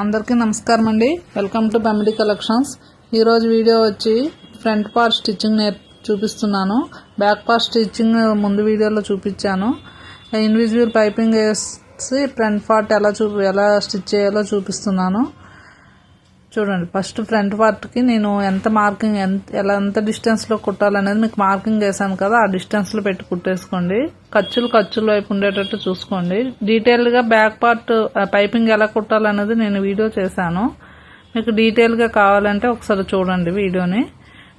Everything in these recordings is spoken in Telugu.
అందరికీ నమస్కారం అండి. వెల్కమ్ టు బెమిడీ కలెక్షన్స్ ఈరోజు వీడియో వచ్చి ఫ్రంట్ పార్ట్ స్టిచ్చింగ్ నేర్ చూపిస్తున్నాను. బ్యాక్ పార్ట్ స్టిచ్చింగ్ ముందు వీడియోలో చూపించాను. ఇండివిజువల్ పైపింగ్ వేసి ఫ్రంట్ పార్ట్ ఎలా చూ ఎలా స్టిచ్ చేయాలో చూపిస్తున్నాను. చూడండి ఫస్ట్ ఫ్రంట్ పార్ట్కి నేను ఎంత మార్కింగ్ ఎంత ఎలా ఎంత డిస్టెన్స్లో కుట్టాలనేది మీకు మార్కింగ్ వేసాను కదా ఆ డిస్టెన్స్లో పెట్టి కుట్టేసుకోండి. ఖర్చులు ఖర్చుల వైపు ఉండేటట్టు చూసుకోండి. డీటెయిల్గా బ్యాక్ పార్ట్ పైపింగ్ ఎలా కుట్టాలనేది నేను వీడియో చేశాను. మీకు డీటెయిల్గా కావాలంటే ఒకసారి చూడండి వీడియోని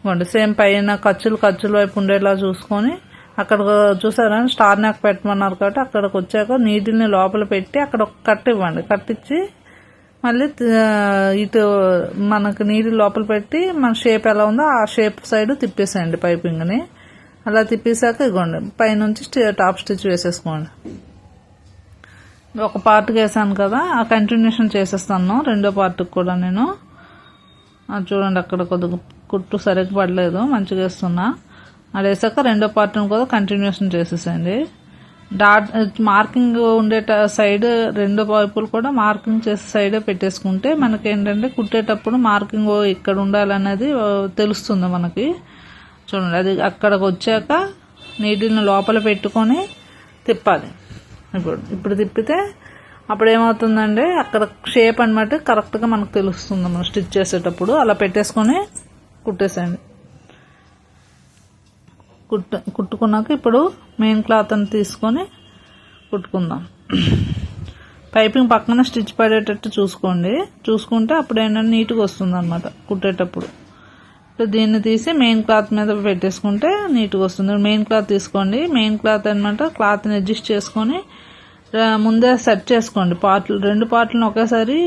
ఇవ్వండి సేమ్ పైన ఖర్చులు ఖర్చుల వైపు ఉండేలా చూసుకొని అక్కడ చూసారా స్టార్ నాకు పెట్టమన్నారు కాబట్టి అక్కడికి వచ్చాక నీటిని లోపల పెట్టి అక్కడ ఒక కట్ ఇవ్వండి. కట్టించి మళ్ళీ ఇటు మనకు నీరు లోపల పెట్టి మన షేప్ ఎలా ఉందో ఆ షేప్ సైడ్ తిప్పేసేయండి పైపింగ్ని. అలా తిప్పేసాక ఇగోండి పైనుంచి టాప్ స్టిచ్ వేసేసుకోండి. ఒక పార్ట్కి వేసాను కదా ఆ కంటిన్యూషన్ చేసేస్తాను రెండో పార్ట్కి కూడా నేను. చూడండి అక్కడ కొద్దిగా కుట్టు సరిగ్గా పడలేదు మంచిగా వేస్తున్నా. అది వేసాక రెండో పార్ట్ని కూడా కంటిన్యూషన్ చేసేసేయండి. డాట్ మార్కింగ్ ఉండే సైడ్ రెండు వైపులు కూడా మార్కింగ్ చేసే సైడే పెట్టేసుకుంటే మనకి ఏంటంటే కుట్టేటప్పుడు మార్కింగ్ ఇక్కడ ఉండాలనేది తెలుస్తుంది మనకి. చూడండి అది అక్కడికి వచ్చాక నీటిని లోపల పెట్టుకొని తిప్పాలి. ఇప్పుడు ఇప్పుడు తిప్పితే అప్పుడు ఏమవుతుందంటే అక్కడ షేప్ అనమాట కరెక్ట్గా మనకు తెలుస్తుంది మనం స్టిచ్ చేసేటప్పుడు. అలా పెట్టేసుకొని కుట్టేసేయండి. కుట్టు కుట్టుకున్నాక ఇప్పుడు మెయిన్ క్లాత్ అని తీసుకొని కుట్టుకుందాం. పైపింగ్ పక్కన స్టిచ్ పడేటట్టు చూసుకోండి. చూసుకుంటే అప్పుడు ఏంటంటే నీట్గా వస్తుంది అనమాట కుట్టేటప్పుడు. ఇప్పుడు దీన్ని తీసి మెయిన్ క్లాత్ మీద పెట్టేసుకుంటే నీట్గా వస్తుంది. మెయిన్ క్లాత్ తీసుకోండి. మెయిన్ క్లాత్ అనమాట క్లాత్ని అడ్జస్ట్ చేసుకొని ముందే సెట్ చేసుకోండి. పార్ట్లు రెండు పార్ట్లను ఒకేసారి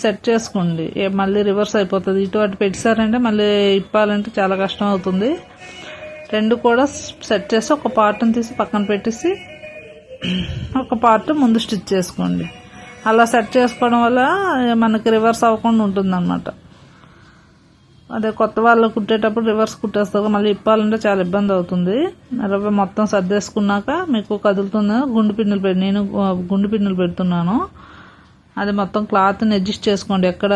సెట్ చేసుకోండి. మళ్ళీ రివర్స్ అయిపోతుంది. ఇటు అటు పెట్టేశారంటే మళ్ళీ ఇప్పాలంటే చాలా కష్టం అవుతుంది. రెండు కూడా సెట్ చేసి ఒక పార్ట్ని తీసి పక్కన పెట్టేసి ఒక పార్ట్ ముందు స్టిచ్ చేసుకోండి. అలా సెట్ చేసుకోవడం వల్ల మనకి రివర్స్ అవ్వకుండా ఉంటుంది అదే కొత్త వాళ్ళు కుట్టేటప్పుడు రివర్స్ కుట్టేస్తారు మళ్ళీ ఇప్పాలంటే చాలా ఇబ్బంది అవుతుంది. రవ్వ మొత్తం సర్దేసుకున్నాక మీకు కదులుతుంది గుండు పిన్నులు పెట్టి నేను గుండు పిన్నులు పెడుతున్నాను. అది మొత్తం క్లాత్ని అడ్జస్ట్ చేసుకోండి. ఎక్కడ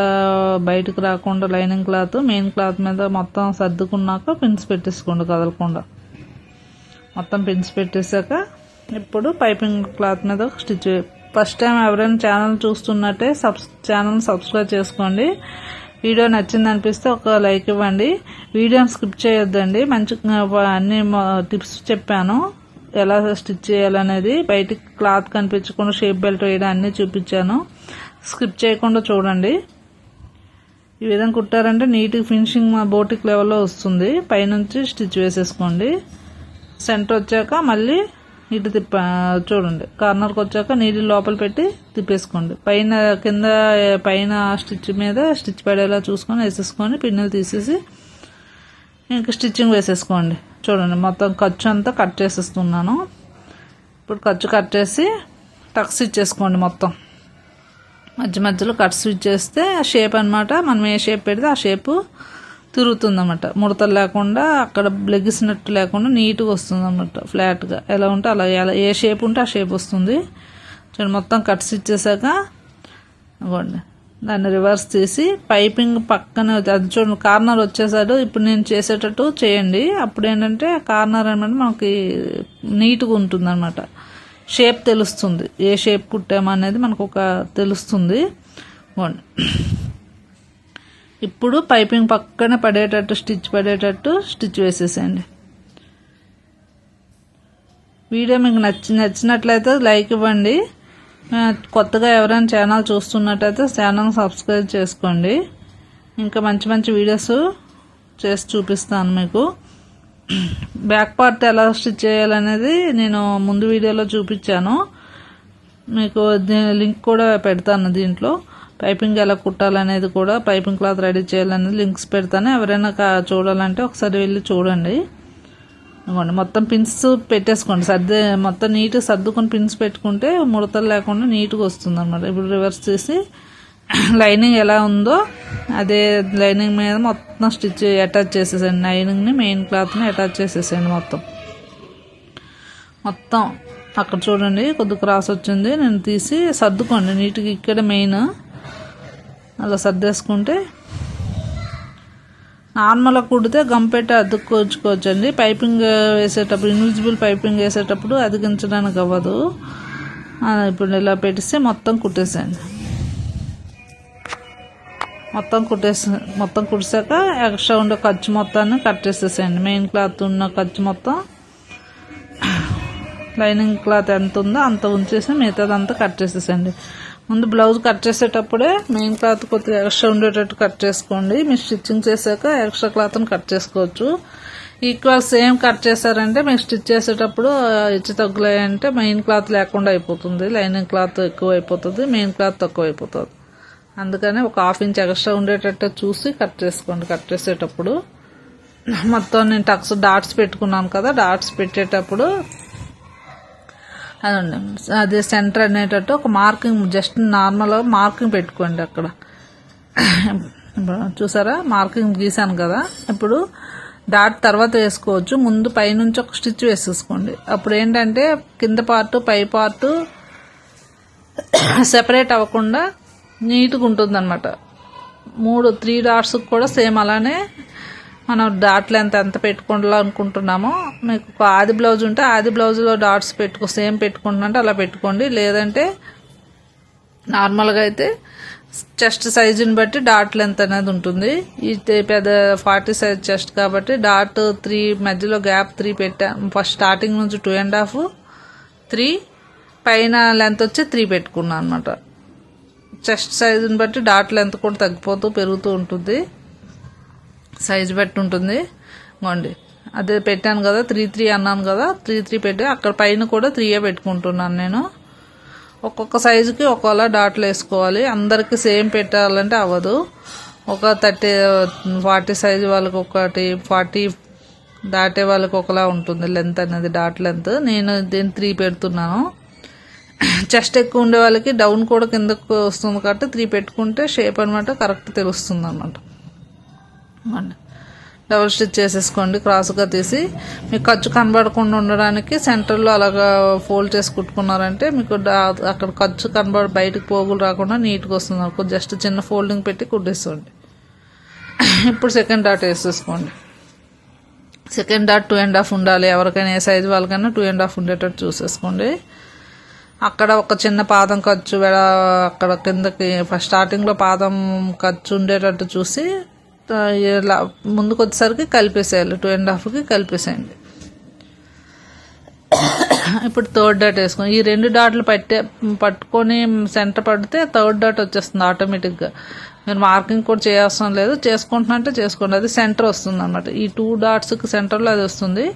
బయటకు రాకుండా లైనింగ్ క్లాత్ మెయిన్ క్లాత్ మీద మొత్తం సర్దుకున్నాక పిన్స్ పెట్టేసుకోండి కదలకుండా. మొత్తం పిన్స్ పెట్టేశాక ఇప్పుడు పైపింగ్ క్లాత్ మీద స్టిచ్ ఫస్ట్ టైం ఎవరైనా ఛానల్ చూస్తున్నట్టే సబ్ ఛానల్ సబ్స్క్రైబ్ చేసుకోండి. వీడియో నచ్చింది అనిపిస్తే ఒక లైక్ ఇవ్వండి. వీడియోని స్కిప్ చేయొద్దండి. మంచి అన్ని టిప్స్ చెప్పాను. ఎలా స్టిచ్ చేయాలనేది బయటికి క్లాత్ కనిపించకుండా షేప్ బెల్ట్ వేయడం అన్నీ చూపించాను. స్కిప్ చేయకుండా చూడండి. ఈ విధంగా కుట్టారంటే నీట్గా ఫినిషింగ్ మా బోటిక్ లెవెల్లో వస్తుంది. పైనుంచి స్టిచ్ వేసేసుకోండి. సెంటర్ వచ్చాక మళ్ళీ ఇటు తిప్ప చూడండి. కార్నర్కి వచ్చాక నీళ్ళు లోపల పెట్టి తిప్పేసుకోండి. పైన కింద పైన స్టిచ్ మీద స్టిచ్ పడేలా చూసుకొని వేసేసుకొని పిన్నులు తీసేసి ఇంకా స్టిచ్చింగ్ వేసేసుకోండి. చూడండి మొత్తం ఖర్చు అంతా కట్ చేసేస్తున్నాను. ఇప్పుడు ఖర్చు కట్ చేసి టక్స్ ఇచ్చేసుకోండి మొత్తం. మధ్య మధ్యలో కట్ స్విచ్ చేస్తే ఆ షేప్ అన్నమాట. మనం ఏ షేప్ పెడితే ఆ షేపు తిరుగుతుందన్నమాట. ముడతలు లేకుండా అక్కడ లెగిసినట్టు లేకుండా నీట్గా వస్తుంది అన్నమాట ఫ్లాట్గా. ఎలా ఉంటే అలా ఎలా ఏ షేప్ ఉంటే ఆ షేప్ వస్తుంది. చూడండి మొత్తం కట్స్ ఇచ్చేసాక ఇవ్వండి. దాన్ని రివర్స్ తీసి పైపింగ్ పక్కన అది చూడండి కార్నర్ వచ్చేసాడు. ఇప్పుడు నేను చేసేటట్టు చేయండి. అప్పుడు ఏంటంటే కార్నర్ అనమాట మనకి నీట్గా ఉంటుంది అనమాట షేప్ తెలుస్తుంది. ఏ షేప్ కుట్టామనేది మనకు ఒక తెలుస్తుంది. ఇప్పుడు పైపింగ్ పక్కన పడేటట్టు స్టిచ్ పడేటట్టు స్టిచ్ వేసేసేయండి. వీడియో మీకు నచ్చి నచ్చినట్లయితే లైక్ ఇవ్వండి. కొత్తగా ఎవరైనా ఛానల్ చూస్తున్నట్టయితే ఛానల్ సబ్స్క్రైబ్ చేసుకోండి. ఇంకా మంచి మంచి వీడియోస్ చేసి చూపిస్తాను మీకు. బ్యాక్ పార్ట్ ఎలా స్టిచ్ చేయాలనేది నేను ముందు వీడియోలో చూపించాను. మీకు లింక్ కూడా పెడతాను దీంట్లో. పైపింగ్ ఎలా కుట్టాలనేది కూడా పైపింగ్ క్లాత్ రెడీ చేయాలనేది లింక్స్ పెడతాను. ఎవరైనా చూడాలంటే ఒకసారి వెళ్ళి చూడండి. ఇదిగోండి మొత్తం పిన్స్ పెట్టేసుకోండి. సర్దే మొత్తం నీట్గా సర్దుకొని పిన్స్ పెట్టుకుంటే ముడతలు లేకుండా నీట్గా వస్తుంది అనమాట ఇప్పుడు రివర్స్ చేసి లైనింగ్ ఎలా ఉందో అదే లైనింగ్ మీద మొత్తం స్టిచ్ అటాచ్ చేసేసండి లైనింగ్ని మెయిన్ క్లాత్ని అటాచ్ చేసేసండి మొత్తం. మొత్తం అక్కడ చూడండి కొద్ది క్రాస్ వచ్చింది. నేను తీసి సర్దుకోండి. నీట్గా ఇక్కడ మెయిన్ అలా సర్దేసుకుంటే నార్మల్గా కుడితే గంపెట్టి పెట్టి అండి పైపింగ్ వేసేటప్పుడు ఇన్విజిబుల్ పైపింగ్ వేసేటప్పుడు అతికించడానికి అవ్వదు. ఇప్పుడు ఇలా పెట్టిస్తే మొత్తం కుట్టేసేయండి. మొత్తం కుట్టేసి మొత్తం కుట్టాక ఎక్స్ట్రా ఉండే ఖర్చు మొత్తాన్ని కట్ చేసేసేయండి. మెయిన్ క్లాత్ ఉన్న ఖర్చు మొత్తం లైనింగ్ క్లాత్ ఎంత ఉందో అంత ఉంచేసి మిగతాదంతా కట్ చేసేసండి ముందు బ్లౌజ్ కట్ చేసేటప్పుడే మెయిన్ క్లాత్ కొద్దిగా ఎక్స్ట్రా ఉండేటట్టు కట్ చేసుకోండి. మీరు స్టిచ్చింగ్ చేశాక ఎక్స్ట్రా క్లాత్ని కట్ చేసుకోవచ్చు. ఈక్వల్ సేమ్ కట్ చేశారంటే మీకు స్టిచ్ చేసేటప్పుడు ఇచ్చి తగ్గులాయంటే మెయిన్ క్లాత్ లేకుండా అయిపోతుంది. లైనింగ్ క్లాత్ ఎక్కువ అయిపోతుంది మెయిన్ క్లాత్ తక్కువ అయిపోతుంది అందుకని ఒక హాఫ్ ఇంచ్ ఎక్స్ట్రా ఉండేటట్టు చూసి కట్ చేసుకోండి. కట్ చేసేటప్పుడు మొత్తం నేను టక్స్ డాట్స్ పెట్టుకున్నాను కదా డాట్స్ పెట్టేటప్పుడు అదండి అది సెంటర్ అనేటట్టు ఒక మార్కింగ్ జస్ట్ నార్మల్గా మార్కింగ్ పెట్టుకోండి అక్కడ. చూసారా? మార్కింగ్ గీసాను కదా. ఇప్పుడు డాట్ తర్వాత వేసుకోవచ్చు. ముందు పైనుంచి ఒక స్టిచ్ వేసేసుకోండి. అప్పుడు ఏంటంటే కింద పార్టు పై పార్టు సెపరేట్ అవ్వకుండా నీట్గా ఉంటుంది అనమాట మూడు త్రీ డాట్స్ కూడా సేమ్ అలానే మనం డాట్ లెంత్ ఎంత పెట్టుకోవాలనుకుంటున్నామో మీకు ఆది బ్లౌజ్ ఉంటే ఆది బ్లౌజ్లో డాట్స్ పెట్టుకో సేమ్ పెట్టుకుంటున్నంటే అలా పెట్టుకోండి. లేదంటే నార్మల్గా అయితే చెస్ట్ సైజుని బట్టి డాట్ లెంత్ అనేది ఉంటుంది. ఇది పెద్ద ఫార్టీ సైజ్ చెస్ట్ కాబట్టి డాట్ త్రీ మధ్యలో గ్యాప్ త్రీ పెట్టా ఫస్ట్ స్టార్టింగ్ నుంచి టూ అండ్ హాఫ్ త్రీ పైన లెంత్ వచ్చి త్రీ పెట్టుకున్నాను అనమాట చెస్ట్ సైజుని బట్టి డాట్ లెంత్ కూడా తగ్గిపోతూ పెరుగుతూ ఉంటుంది. సైజు బట్టి ఉంటుంది. ఇగోండి అదే పెట్టాను కదా త్రీ త్రీ అన్నాను కదా త్రీ త్రీ పెట్టి అక్కడ పైన కూడా త్రీయే పెట్టుకుంటున్నాను నేను. ఒక్కొక్క సైజుకి ఒక్కోలా డాట్లు వేసుకోవాలి. అందరికీ సేమ్ పెట్టాలంటే అవ్వదు. ఒక థర్టీ ఫార్టీ సైజు వాళ్ళకి ఒకటి ఫార్టీ దాటే వాళ్ళకి ఒకలా ఉంటుంది లెంత్ అనేది డాట్ లెంత్. నేను దీన్ని త్రీ పెడుతున్నాను. చెస్ట్ ఎక్కువ ఉండే వాళ్ళకి డౌన్ కూడా కిందకు వస్తుంది కాబట్టి త్రీ పెట్టుకుంటే షేప్ అనమాట కరెక్ట్ తెలుస్తుంది అనమాట డబుల్ స్టిచ్ చేసేసుకోండి క్రాస్గా తీసి. మీకు ఖర్చు కనబడకుండా ఉండడానికి సెంటర్లో అలాగా ఫోల్డ్ చేసి కుట్టుకున్నారంటే మీకు అక్కడ ఖర్చు కనబడ బయటకు పోగులు రాకుండా నీట్గా వస్తుంది అనుకో జస్ట్ చిన్న ఫోల్డింగ్ పెట్టి కుట్టేసుకోండి. ఇప్పుడు సెకండ్ డాట్ వేసేసుకోండి. Second dot two and half ఉండాలి. ఎవరికైనా ఏ సైజు వాళ్ళకైనా టూ అండ్ హాఫ్ ఉండేటట్టు చూసేసుకోండి. అక్కడ ఒక చిన్న పాదం ఖర్చు అక్కడ కిందకి ఫస్ట్ స్టార్టింగ్లో పాదం ఖర్చు ఉండేటట్టు చూసి ఇలా ముందుకు వచ్చేసరికి కలిపేసేయాలి. Two and హాఫ్కి కలిపేసేయండి. ఇప్పుడు థర్డ్ డాట్ వేసుకోండి ఈ రెండు డాట్లు పట్టే పట్టుకొని సెంటర్ పడితే థర్డ్ డాట్ వచ్చేస్తుంది ఆటోమేటిక్గా మీరు మార్కింగ్ కూడా చేయాల్సిన లేదు. చేసుకుంటున్నట్టే చేసుకోండి. అది సెంటర్ వస్తుంది అనమాట ఈ టూ డాట్స్కి సెంటర్లో అది వస్తుంది.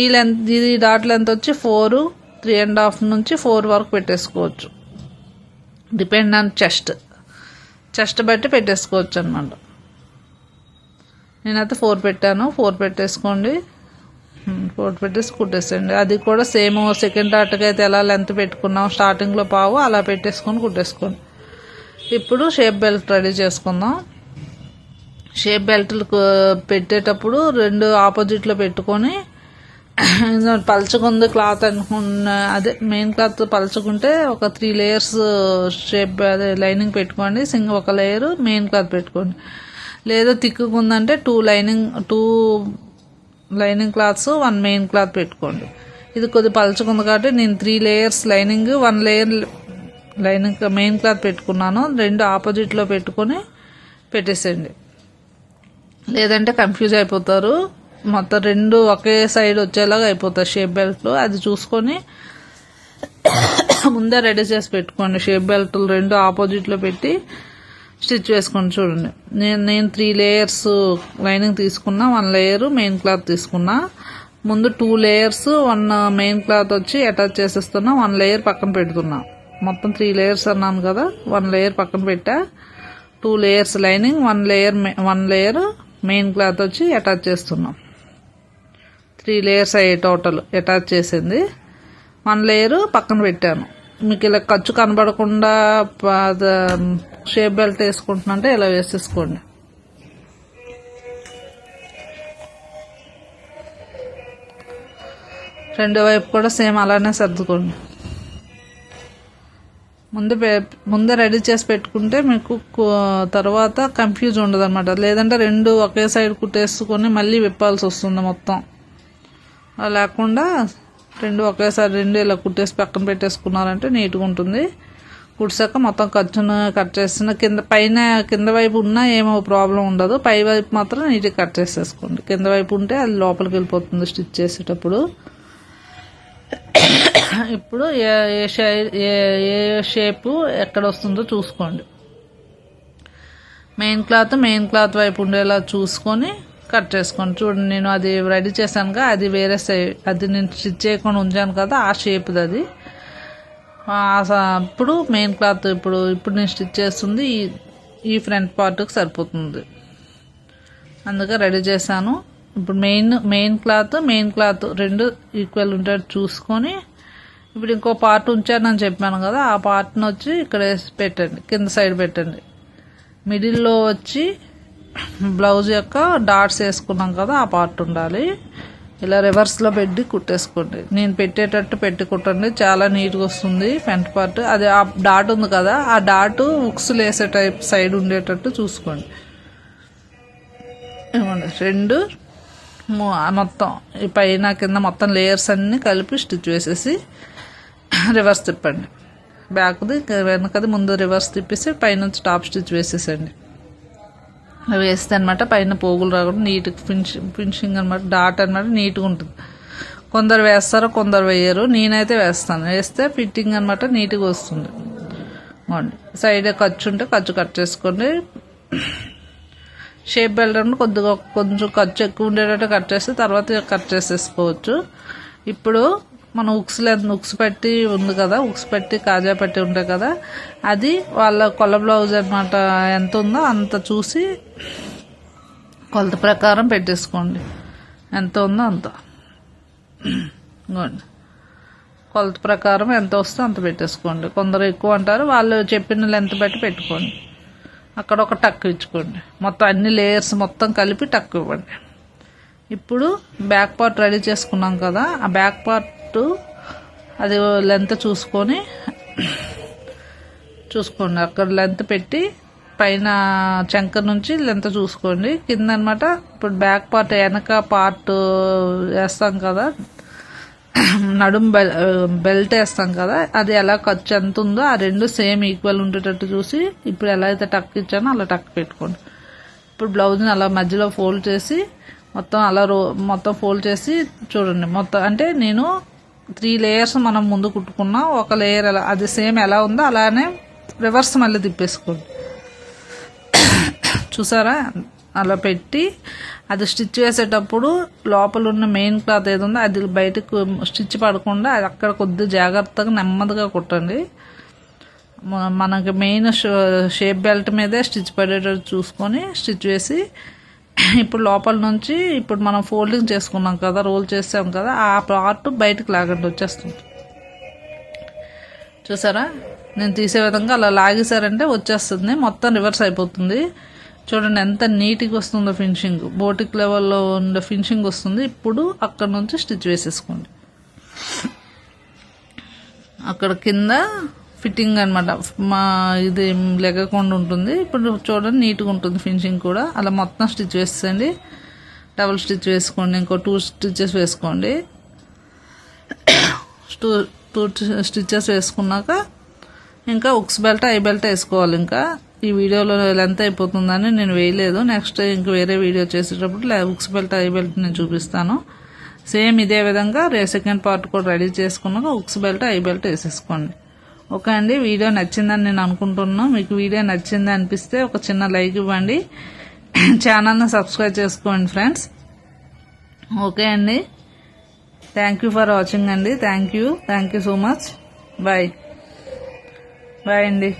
ఈ లెంత్ ఇది డాట్ లెంత్ వచ్చి? ఫోరు త్రీ అండ్ హాఫ్ నుంచి ఫోర్ వరకు పెట్టేసుకోవచ్చు. డిపెండ్ ఆన్ చెస్ట్ చెస్ట్ బట్టి పెట్టేసుకోవచ్చు అనమాట నేనైతే ఫోర్ పెట్టాను. ఫోర్ పెట్టేసుకోండి. Hmm, ఫోర్ పెట్టేసి కుట్టేసేయండి. అది కూడా సేమ్ సెకండ్ డాట్కి అయితే ఎలా లెంత్ పెట్టుకున్నాం స్టార్టింగ్లో పావు అలా పెట్టేసుకొని కుట్టేసుకోండి. ఇప్పుడు షేప్ బెల్ట్ రెడీ చేసుకుందాం. షేప్ బెల్ట్లు పెట్టేటప్పుడు రెండు ఆపోజిట్లో పెట్టుకొని పలుచుకుంది క్లాత్ అనుకున్న అదే మెయిన్ క్లాత్ పలుచుకుంటే ఒక త్రీ లేయర్స్ షేప్ అదే లైనింగ్ పెట్టుకోండి సింగ్ ఒక లేయర్ మెయిన్ క్లాత్ పెట్టుకోండి. లేదా తిక్కుకుందంటే two lining two lining cloths one main cloth పెట్టుకోండి. ఇది కొద్ది పలుచుకుంది కాబట్టి నేను three layers lining one layer lining main cloth పెట్టుకున్నాను. రెండు ఆపోజిట్లో పెట్టుకొని పెట్టేసేయండి. లేదంటే కన్ఫ్యూజ్ అయిపోతారు. మొత్తం రెండు ఒకే సైడ్ వచ్చేలాగా అయిపోతాయి షేప్ బెల్ట్లు అది చూసుకొని ముందే రెడీ చేసి పెట్టుకోండి. షేప్ బెల్ట్లు రెండు ఆపోజిట్లో పెట్టి స్టిచ్ వేసుకొని చూడండి. నేను నేను త్రీ లేయర్స్ లైనింగ్ తీసుకున్నా వన్ లేయర్ మెయిన్ క్లాత్ తీసుకున్నా. ముందు two layers one main cloth వచ్చి అటాచ్ చేసేస్తున్నా వన్ లేయర్ పక్కన పెడుతున్నా. మొత్తం త్రీ లేయర్స్ అన్నాను కదా వన్ లేయర్ పక్కన పెట్టా. Two layers lining one layer one layer main cloth వచ్చి అటాచ్ చేస్తున్నాం. త్రీ లేయర్స్ అయ్యాయి టోటల్ అటాచ్ చేసింది. వన్ లేయర్ పక్కన పెట్టాను. మీకు ఇలా ఖర్చు కనబడకుండా షేప్ బెల్ట్ వేసుకుంటున్నంటే ఇలా వేసేసుకోండి. రెండో వైపు కూడా సేమ్ అలానే సర్దుకోండి. ముందు ముందే రెడీ చేసి పెట్టుకుంటే మీకు తర్వాత కన్ఫ్యూజ్ ఉండదు అనమాట లేదంటే రెండు ఒకే సైడ్ కుట్టేసుకొని మళ్ళీ విప్పాల్సి వస్తుంది మొత్తం. అలా లేకుండా రెండు ఒకేసారి రెండు ఇలా కుట్టేసి పక్కన పెట్టేసుకున్నారంటే నీట్గా ఉంటుంది. కుట్టాక మొత్తం ఖర్చును కట్ చేసిన కింద పైన కింద వైపు ఉన్నా ఏమో ప్రాబ్లం ఉండదు. పై వైపు మాత్రం నీట్గా కట్ చేసేసుకోండి. కింద వైపు ఉంటే అది లోపలికి వెళ్ళిపోతుంది స్టిచ్ చేసేటప్పుడు. ఇప్పుడు ఏ ఏ ఏ ఏ షేపు ఎక్కడ వస్తుందో చూసుకోండి. మెయిన్ క్లాత్ మెయిన్ క్లాత్ వైపు ఉండేలా చూసుకొని కట్ చేసుకోండి చూడండి నేను అది రెడీ చేశానుగా అది వేరే సైడ్ అది నేను స్టిచ్ చేయకుండా ఉంచాను కదా ఆ షేప్ది అది. ఆ స- ఇప్పుడు మెయిన్ క్లాత్ ఇప్పుడు ఇప్పుడు నేను స్టిచ్ చేస్తుంది ఈ ఈ ఫ్రంట్ పార్ట్కి సరిపోతుంది. అందుకే రెడీ చేశాను. ఇప్పుడు main main cloth main cloth రెండు ఈక్వల్ ఉండేట్టు చూసుకొని ఇప్పుడు ఇంకో పార్ట్ ఉంచానని చెప్పాను కదా ఆ పార్ట్ని వచ్చి ఇక్కడ పెట్టండి కింద సైడ్ పెట్టండి. మిడిల్లో వచ్చి బ్లౌజ్ యొక్క డాట్స్ వేసుకున్నాం కదా ఆ పార్ట్ ఉండాలి. ఇలా రివర్స్లో పెట్టి కుట్టేసుకోండి. నేను పెట్టేటట్టు పెట్టి కుట్టండి చాలా నీట్గా వస్తుంది ఫ్రంట్ పార్ట్. అది ఆ డాట్ ఉంది కదా ఆ డాట్ ఉక్సులు వేసే టైప్ సైడ్ ఉండేటట్టు చూసుకోండి. ఏమండి? రెండు మొత్తం ఈ పైన కింద మొత్తం లేయర్స్ అన్నీ కలిపి స్టిచ్ వేసేసి రివర్స్ తిప్పండి. బ్యాక్ది వెనకది ముందు రివర్స్ తిప్పేసి పైనుంచి టాప్ స్టిచ్ వేసేసండి. వేస్తే అనమాట పైన పోగులు రాకుండా నీట్గా ఫినిషింగ్ ఫినిషింగ్ అనమాట డాట్ అనమాట నీట్గా ఉంటుంది. కొందరు వేస్తారు కొందరు వేయరు. నేనైతే వేస్తాను. వేస్తే ఫిట్టింగ్ అనమాట నీట్గా వస్తుంది. సైడ్ ఖర్చు ఉంటే ఖర్చు కట్ చేసుకోండి. షేప్ వెళ్ళడం కొద్దిగా కొంచెం ఖర్చు ఎక్కువ ఉండేటట్టు కట్ చేస్తే తర్వాత కట్ చేసేసుకోవచ్చు. ఇప్పుడు మనం ఉక్స్ లెంత్ ఉక్స్ పెట్టి ఉంది కదా ఉక్స్ పెట్టి కాజా పెట్టి ఉంటాయి కదా అది వాళ్ళ కొల్ల బ్లౌజ్ అనమాట ఎంత ఉందో అంత చూసి కొలత ప్రకారం పెట్టేసుకోండి. ఎంత ఉందో అంత. కొలత ప్రకారం ఎంత వస్తే అంత పెట్టేసుకోండి. కొందరు ఎక్కువ అంటారు వాళ్ళు చెప్పిన లెంత్ బట్టి పెట్టుకోండి. అక్కడ ఒక టక్ ఇచ్చుకోండి. మొత్తం అన్ని లేయర్స్ మొత్తం కలిపి టక్ ఇవ్వండి. ఇప్పుడు బ్యాక్ పార్ట్ రెడీ చేసుకున్నాం కదా ఆ బ్యాక్ పార్ట్ అది లెంత్ చూసుకొని చూసుకోండి. అక్కడ లెంత్ పెట్టి పైన చంక నుంచి లెంత్ చూసుకోండి. కింద అనమాట ఇప్పుడు బ్యాక్ పార్ట్ వెనక పార్ట్ వేస్తాం కదా. నడుం బెల్ బెల్ట్ వేస్తాం కదా. అది ఎలా ఖర్చు ఎంత ఉందో ఆ రెండు సేమ్ ఈక్వల్ ఉండేటట్టు చూసి ఇప్పుడు ఎలా అయితే టక్ ఇచ్చానో అలా టక్ పెట్టుకోండి. ఇప్పుడు బ్లౌజ్ని అలా మధ్యలో ఫోల్డ్ చేసి మొత్తం అలా రో మొత్తం ఫోల్డ్ చేసి చూడండి. మొత్తం అంటే నేను త్రీ లేయర్స్ మనం ముందు కుట్టుకున్నాం ఒక లేయర్ ఎలా అది సేమ్ ఎలా ఉందో అలానే రివర్స్ మళ్ళీ తిప్పేసుకోండి. చూసారా? అలా పెట్టి అది స్టిచ్ వేసేటప్పుడు లోపల ఉన్న మెయిన్ క్లాత్ ఏది ఉందో అది బయటకు స్టిచ్ పడకుండా అది అక్కడ కొద్దిగా జాగ్రత్తగా నెమ్మదిగా కుట్టండి. మనకి మెయిన్ షేప్ బెల్ట్ మీదే స్టిచ్ పడేటట్టు చూసుకొని స్టిచ్ వేసి ఇప్పుడు లోపల నుంచి ఇప్పుడు మనం ఫోల్డింగ్ చేసుకున్నాం కదా రోల్ చేసాం కదా ఆ పార్ట్ బయటకు లాగండి వచ్చేస్తుంది. చూసారా? నేను తీసే విధంగా అలా లాగేశారంటే వచ్చేస్తుంది మొత్తం రివర్స్ అయిపోతుంది. చూడండి ఎంత నీట్గా వస్తుందో ఫినిషింగ్. బోటిక్ లెవెల్లో ఉండే ఫినిషింగ్ వస్తుంది. ఇప్పుడు అక్కడ నుంచి స్టిచ్ వేసేసుకోండి. అక్కడ కింద ఫిట్టింగ్ అనమాట మా ఇది లెగకుండా ఉంటుంది. ఇప్పుడు చూడండి నీట్గా ఉంటుంది ఫినిషింగ్ కూడా. అలా మొత్తం స్టిచ్ వేసేయండి. డబుల్ స్టిచ్ వేసుకోండి. ఇంకో టూ స్టిచ్చెస్ వేసుకోండి. టూ టూ స్టిచ్చెస్ వేసుకున్నాక ఇంకా ఉక్స్ బెల్ట్ ఐ బెల్ట్ వేసుకోవాలి ఇంకా. ఈ వీడియోలో లెంత్ అయిపోతుందని నేను వేయలేదు. నెక్స్ట్ ఇంక వేరే వీడియో చేసేటప్పుడు ఉక్స్ బెల్ట్ ఐ బెల్ట్ నేను చూపిస్తాను. సేమ్ ఇదే విధంగా రే సెకండ్ పార్ట్ కూడా రెడీ చేసుకున్నాక ఉక్స్ బెల్ట్ ఐ బెల్ట్ వేసేసుకోండి. ఓకే అండి వీడియో నచ్చిందని నేను అనుకుంటున్నాను మీకు వీడియో నచ్చింది అనిపిస్తే ఒక చిన్న లైక్ ఇవ్వండి. ఛానల్ని సబ్స్క్రైబ్ చేసుకోండి ఫ్రెండ్స్ ఓకే అండి. థ్యాంక్ యూ ఫర్ వాచింగ్ అండి. Thank you thank you so much bye bye అండి.